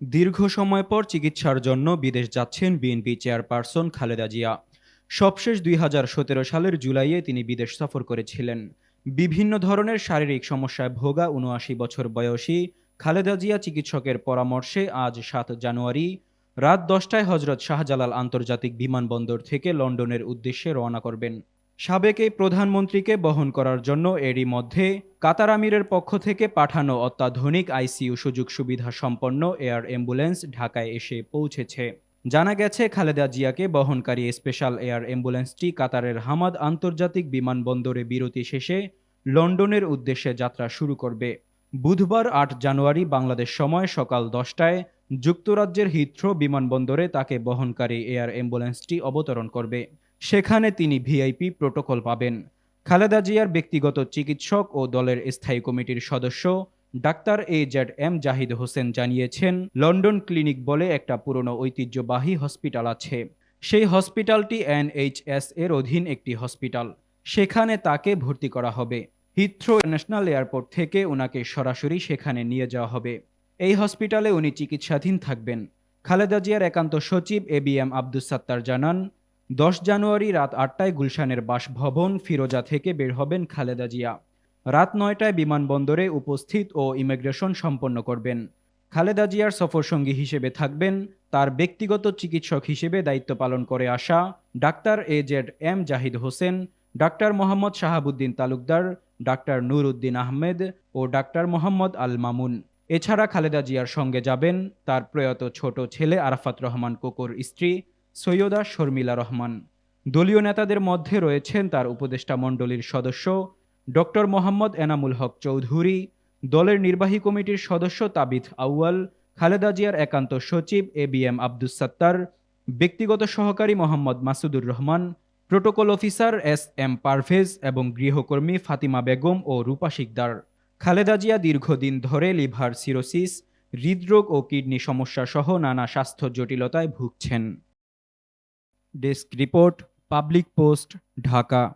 দীর্ঘ সময় পর চিকিৎসার জন্য বিদেশ যাচ্ছেন বিএনপি চেয়ারপারসন খালেদা জিয়া। সবশেষ দুই হাজার সতেরো সালের জুলাইয়ে তিনি বিদেশ সফর করেছিলেন। বিভিন্ন ধরনের শারীরিক সমস্যায় ভোগা উনআশি বছর বয়সী খালেদা জিয়া চিকিৎসকের পরামর্শে আজ সাত জানুয়ারি রাত দশটায় হজরত শাহজালাল আন্তর্জাতিক বিমানবন্দর থেকে লন্ডনের উদ্দেশ্যে রওনা করবেন। সাবেক এই প্রধানমন্ত্রীকে বহন করার জন্য এরই মধ্যে কাতার আমিরের পক্ষ থেকে পাঠানো অত্যাধুনিক আইসিইউ সুযোগ সুবিধা সম্পন্ন এয়ার অ্যাম্বুলেন্স ঢাকায় এসে পৌঁছেছে। জানা গেছে, খালেদা জিয়াকে বহনকারী স্পেশাল এয়ার অ্যাম্বুলেন্সটি কাতারের হামাদ আন্তর্জাতিক বিমানবন্দরে বিরতি শেষে লন্ডনের উদ্দেশ্যে যাত্রা শুরু করবে। বুধবার আট জানুয়ারি বাংলাদেশ সময় সকাল দশটায় যুক্তরাজ্যের হিথ্রো বিমানবন্দরে তাকে বহনকারী এয়ার অ্যাম্বুলেন্সটি অবতরণ করবে। সেখানে তিনি ভিআইপি প্রোটোকল পাবেন। খালেদা জিয়ার ব্যক্তিগত চিকিৎসক ও দলের স্থায়ী কমিটির সদস্য doctor A Z M Zahid Hossain জানিয়েছেন, লন্ডন ক্লিনিক বলে একটা পুরনো ঐতিহ্যবাহী হসপিটাল আছে। সেই হসপিটালটি এনএইচএস এর অধীন একটি হসপিটাল। সেখানে তাকে ভর্তি করা হবে। হিথ্রো ন্যাশনাল এয়ারপোর্ট থেকে ওনাকে সরাসরি সেখানে নিয়ে যাওয়া হবে। এই হসপিটালে উনি চিকিৎসাধীন থাকবেন। খালেদা জিয়ার একান্ত সচিব A B M Abdus Sattar জানান দশ জানুয়ারি রাত আটটায় গুলশানের বাসভবন ফিরোজা থেকে বের হবেন খালেদা জিয়া। রাত নয়টায় বিমানবন্দরে উপস্থিত ও ইমিগ্রেশন সম্পন্ন করবেন। খালেদা জিয়ার সফরসঙ্গী হিসেবে থাকবেন তার ব্যক্তিগত চিকিৎসক হিসেবে দায়িত্ব পালন করে আসা doctor A Z M Zahid Hossain, doctor Mohammad Shahabuddin Talukdar, doctor Nur Uddin Ahmed O doctor Mohammad Al Mamun. এছাড়া খালেদা জিয়ার সঙ্গে যাবেন তার প্রয়াত ছোট ছেলে আরাফাত রহমান কোকোর স্ত্রী সৈয়দা শর্মিলা রহমান। দলীয় নেতাদের মধ্যে রয়েছেন তার উপদেষ্টা মণ্ডলীর সদস্য ডক্টর মোহাম্মদ এনামুল হক চৌধুরী, দলের নির্বাহী কমিটির সদস্য তাবিথ আউয়াল, খালেদা জিয়ার একান্ত সচিব A B M Abdus Sattar, ব্যক্তিগত সহকারী Mohammad Masudur Rahman, protocol officer S M Parvez এবং গৃহকর্মী ফাতিমা বেগম ও রূপা শিকদার। খালেদা জিয়া দীর্ঘদিন ধরে লিভার সিরোসিস, হৃদরোগ ও কিডনি সমস্যা সহ নানা স্বাস্থ্য জটিলতায় ভুগছেন। Desk report public post Dhaka.